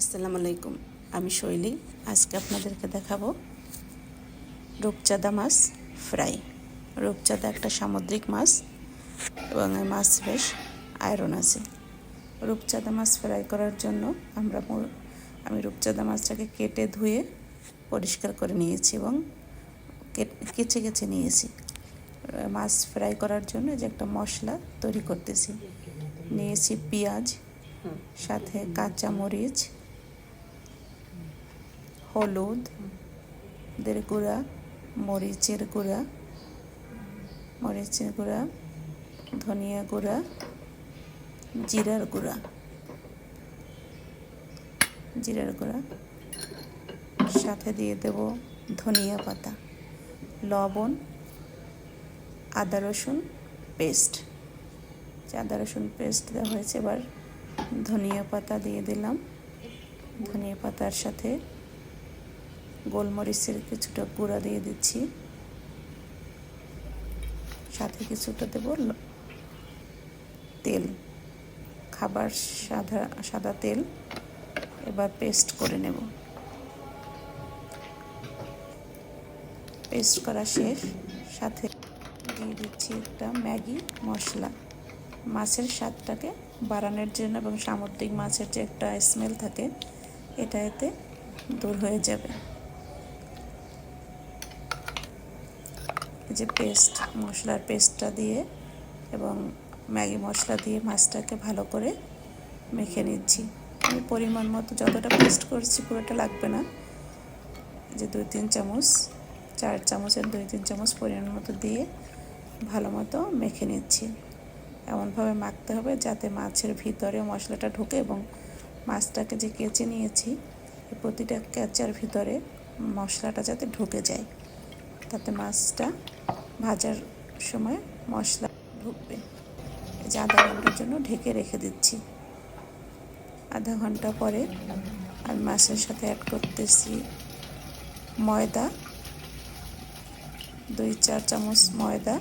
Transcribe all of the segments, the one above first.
আসসালামু আলাইকুম, আমি শৈলী। আজকে আপনাদেরকে দেখাবো রূপচাঁদা মাছ ফ্রাই। রূপচাঁদা একটা সামুদ্রিক মাছ এবং এই মাছ বেশ আয়রন আছে। রূপচাঁদা মাছ ফ্রাই করার জন্য আমরা আমি রূপচাঁদা মাছটাকে কেটে ধুয়ে পরিষ্কার করে নিয়েছি এবং কেচে কেচে নিয়েছি। মাছ ফ্রাই করার জন্য যে একটা মশলা তৈরি করতেছি। নিয়েছি পেঁয়াজ, সাথে কাঁচা মরিচ হলুদ দের গুঁড়া, মরিচের গুঁড়া মরিচের গুঁড়া, ধনিয়া গুঁড়া, জিরার গুঁড়া। জিরার গুঁড়া। সাথে দিয়ে দেব ধনিয়া পাতা, লবণ, আদা রসুন পেস্ট। আদা রসুন পেস্ট দেওয়া হয়েছে, এবার ধনিয়া পাতা দিয়ে দিলাম। ধনিয়া পাতার সাথে গোলমরিচের কিছুটা গুঁড়া দিয়ে দিচ্ছি। সাথে কিছুটা দেব তেল। খাবার সাদা সাদা তেল। এবার পেস্ট করে নেব। পেস্ট করা শেষ। সাথে দিয়ে দিচ্ছি একটা ম্যাগি মশলা। মাছের স্বাদটাকে বাড়ানোর জন্য এবং সামুদ্রিক মাছের যে একটা স্মেল থাকে, এটা এতে দূর হয়ে যাবে। যে পেস্ট মশলার পেস্টটা দিয়ে এবং ম্যাগি মশলা দিয়ে মাছটাকে ভালো করে মেখে নিচ্ছি। আমি পরিমাণ মতো যতটা পেস্ট করছি পুরোটা লাগবে না। যে দুই তিন চামচ, চার চামচের দুই তিন চামচ পরিমাণ মতো দিয়ে ভালো মতো মেখে নিচ্ছি। এমনভাবে মাখতে হবে যাতে মাছের ভিতরে মশলাটা ঢোকে এবং মাছটাকে যে কেচে নিয়েছি প্রতিটা কেচার ভিতরে মশলাটা যাতে ঢুকে যায়। তাতে মাছটা ভাজার সময় মশলা ঢুকবে। এই যে আধা ঘণ্টার জন্য ঢেকে রেখে দিচ্ছি। আধা ঘণ্টা পরে আমি মাছের সাথে অ্যাড করতেছি ময়দা। দুই চার চামচ ময়দা,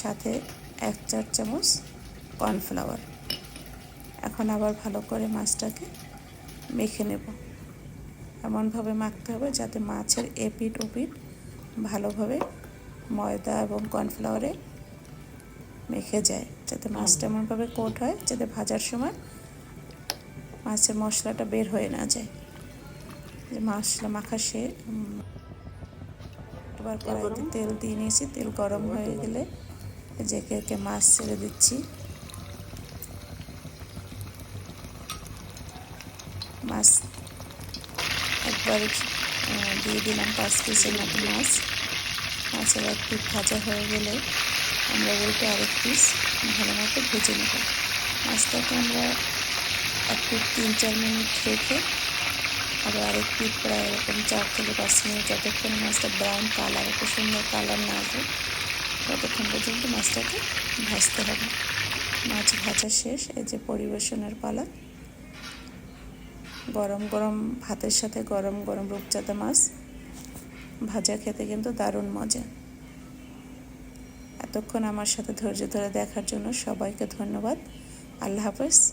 সাথে এক চার চামচ কর্নফ্লাওয়ার। এখন আবার ভালো করে মাছটাকে মেখে নেব। এমনভাবে মাখতে হবে যাতে মাছের এপিট ওপিট ভালোভাবে ময়দা এবং কর্নফ্লাওয়ারে মেখে যায়, যাতে মাছটা এমনভাবে কোট হয় যাতে ভাজার সময় মাছের মশলাটা বের হয়ে না যায়। মশলা মাখা সে এবার কড়াইতে তেল দিয়ে নিয়েছি, তেল গরম হয়ে গেলে একে একে মাছ ছেড়ে দিচ্ছি। মাছ একবার দিয়ে দিলাম পাঁচ পিসের মতো মাছ। মাছের এক পিস ভাজা হয়ে গেলে আমরা উল্টে আরেক পিস। ভালো মতো ভেজে নেব। মাছটাকে আমরা এক পিস তিন চার মিনিট রেখে আবার আরেক পিস প্রায় এরকম চার থেকে পাঁচ মিনিট যতক্ষণ মাছটা ব্রাউন কালার একটা সুন্দর কালার না আসবে, ততক্ষণ পর্যন্ত মাছটাকে ভাজতে হবে। মাছ ভাজা শেষ, এই যে পরিবেশনের পালা। গরম গরম ভাতের সাথে গরম গরম রূপচাঁদা মাছ। ভাজা খেতে কিন্তু দারুণ মজা। এতক্ষণ আমার সাথে ধৈর্য ধরে দেখার জন্য সবাইকে ধন্যবাদ। আল্লাহ হাফেজ।